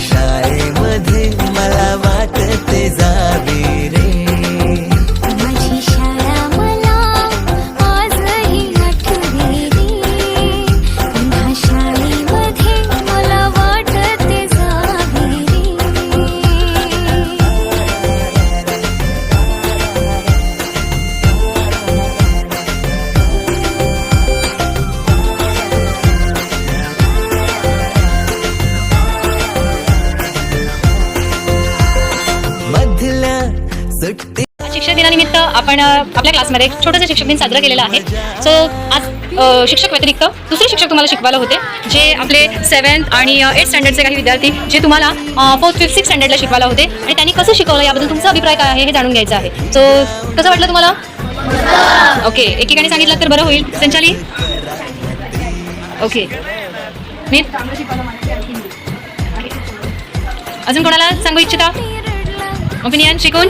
पुन्हा दिनानिमित्त आपण आपल्या क्लासमध्ये एक छोटंसं शिक्षक दिन साजरा केलेला आहे. सो आज शिक्षक व्यतिरिक्त दुसरे शिक्षक तुम्हाला शिकवायला होते जे आपले सेवन्थ आणि एट स्टँडर्डचे काही विद्यार्थी जे तुम्हाला फोर्थ फिफ्थ सिक्स स्टँडर्डला शिकवायला होते. आणि त्यांनी कसं शिकवलं याबद्दल तुमचा अभिप्राय काय आहे हे जाणून घ्यायचं आहे. सो कसं वाटलं तुम्हाला? ओके एकीकडे सांगितलं तर बरं होईल. संचाली? ओके मी अजून कोणाला सांगू इच्छिता? ओपिनियन? शिकून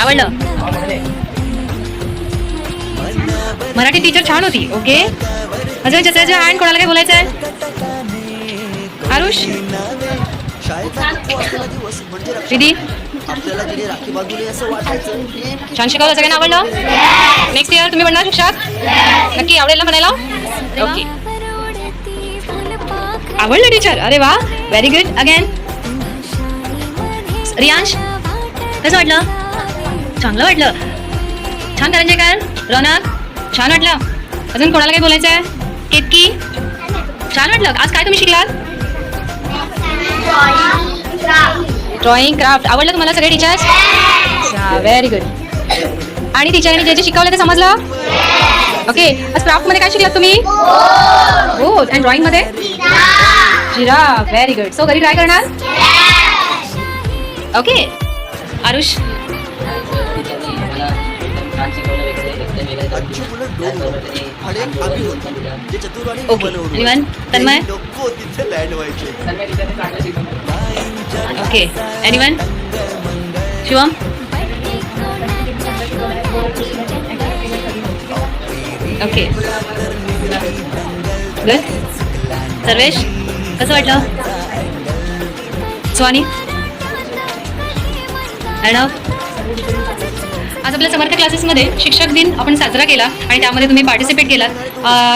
आवडलं? मराठी टीचर छान होती ओके अजून ज्याच्या हँड कोणाला काय बोलायचं आहे? आरुष? दीदी छान शिकवलं सगळ्यांना आवडलं? नेक्स्ट इयर तुम्ही म्हणणार शिक्षक नक्की आवडेल ना म्हणायला? ओके आवडलं टीचर अरे वा. Very good again Riyansh? कसं वाटलं? चांगलं वाटलं. छान करायचे काय? रौनक छान वाटलं. अजून कोणाला काही बोलायचं आहे केतकी छान वाटलं. आज काय तुम्ही शिकलात? ड्रॉइंग क्राफ्ट आवडलं तुम्हाला सगळे टीचर्स व्हेरी गुड आणि टीचरने जे जे शिकवलं ते समजलं? ओके आज क्राफ्टमध्ये काय शिकलात तुम्ही? हो आणि ड्रॉइंगमध्ये जिरा व्हेरी गुड सो घरी ट्राय करणार? Okay Aarush. Okay anyone Shivam okay good Sarvesh कसं वाटलं? स्वानी अर्णव आज आपल्या समर्थ क्लासेसमध्ये शिक्षक दिन आपण साजरा केला आणि त्यामध्ये तुम्ही पार्टिसिपेट केलात.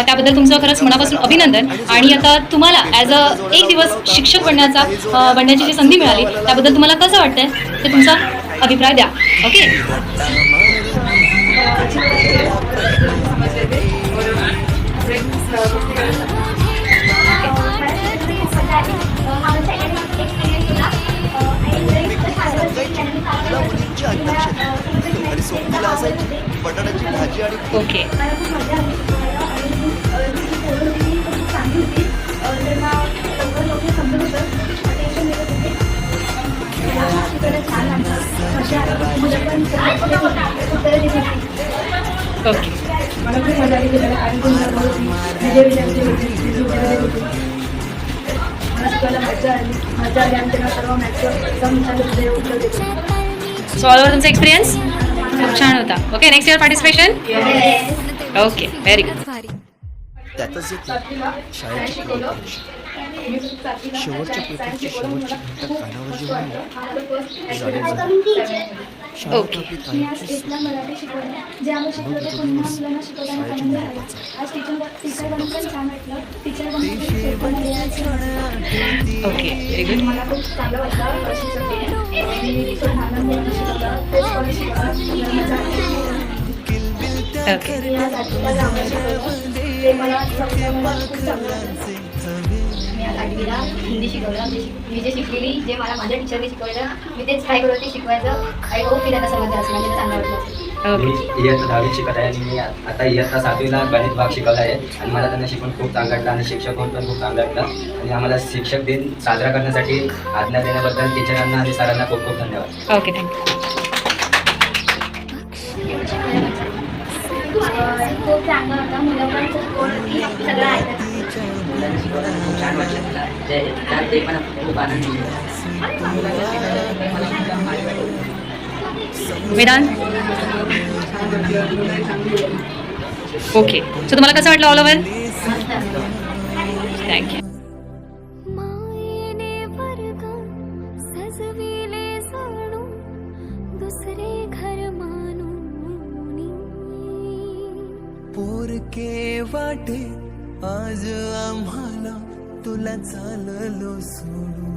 त्याबद्दल तुमचं खरंच मनापासून अभिनंदन. आणि आता तुम्हाला ॲज अ एक दिवस शिक्षक बनण्याचा बनण्याची जी संधी मिळाली त्याबद्दल तुम्हाला कसं वाटतंय? ते तुमचा अभिप्राय द्या. ओके असायची. बटाट्याची भाजी आणि okay. Okay. So all over तुमचा एक्सपिरियन्स खूप छान होता. Okay next year participation okay very good त्यातच येते शाळेची प्रवेश. शेवटच्या झाली. Okay. Okay very good okay. शिकवलं. मी शिक- मी जे शिकलेली जे मला माझ्या टीचरने शिकवलं मी तेच ट्राय करत होते शिकवायचं. आय होप की त्यांना समजलं असेल आणि चांगलं वाटलं. मी इयत्ता दहावीत शिकत आहे आणि मी आता इयत्ता सातवीला गणित भाग शिकवला आहे. आणि मला त्यांना शिकून खूप चांगलं वाटलं आणि शिक्षक होऊन पण खूप चांगलं वाटलं. आणि आम्हाला शिक्षक दिन साजरा करण्यासाठी आज्ञा देण्याबद्दल टीचरांना आणि सरांना खूप खूप धन्यवाद. ओके थँक्यू खूप चांगलं होतं मुलं पण खूप सगळं ऐकत मुलांना शिकवताना खूप छान वाटलं मला ते त्यात ते पण खूप आनंद मिरान ओके सो तुम्हाला कसं वाटलं ऑल ओव्हर थँक्यू आज आम्हाला तुला चाललो सोडून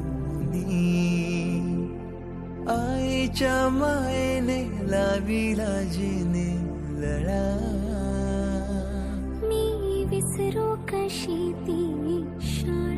आईच्या मायेने लाविला जिने लळा. मी विसरू कशी ती शाळा